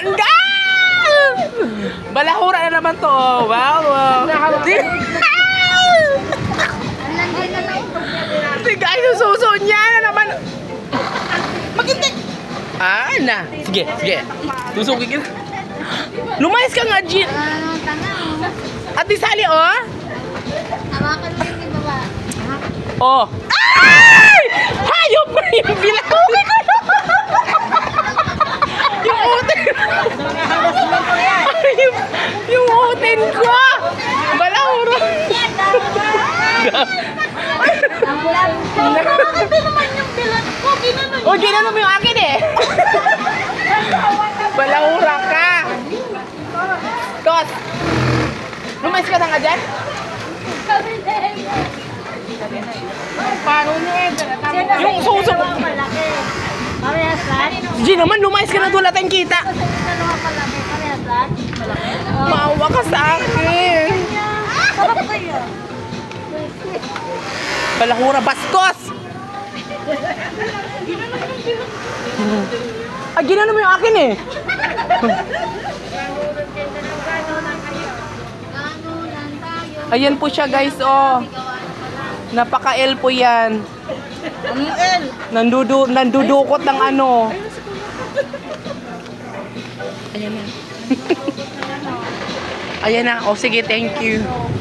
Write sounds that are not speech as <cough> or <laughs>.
Ah! Balahura na naman to. oh. Wow, wow. Guys, yung suso niya na naman. Magintik. Ah, na. Sige, sige. Susugin kita. Lumayas ka nga, Jean. Ano, tanaw. At di sali, oh. Hawakan mo yung baba. Oh. Ay! Hayop na yung bilaukin ko. yung utin. yung, yung utin ko. Balahura. Ito naman yung bilat ko. Ginano O, ginano mo yung akin eh. Balahura ka. Kot. Lumayas ka na nga dyan? Paano niya eh? Yung suso. Malaki. Parehas lang? G naman, lumayas ka na doon natin kita. Dalawa palaki. Parehas lang? Malaki. Maawa ka sa akin. Sarap kayo. Balahura, bastos! Ah, ginano mo yung akin eh. Ayan po siya guys, oh. Napaka-L po yan. Anong L? Nandudu nandudukot ng ano. Ayan na. <laughs> Ayan na. O sige, thank you.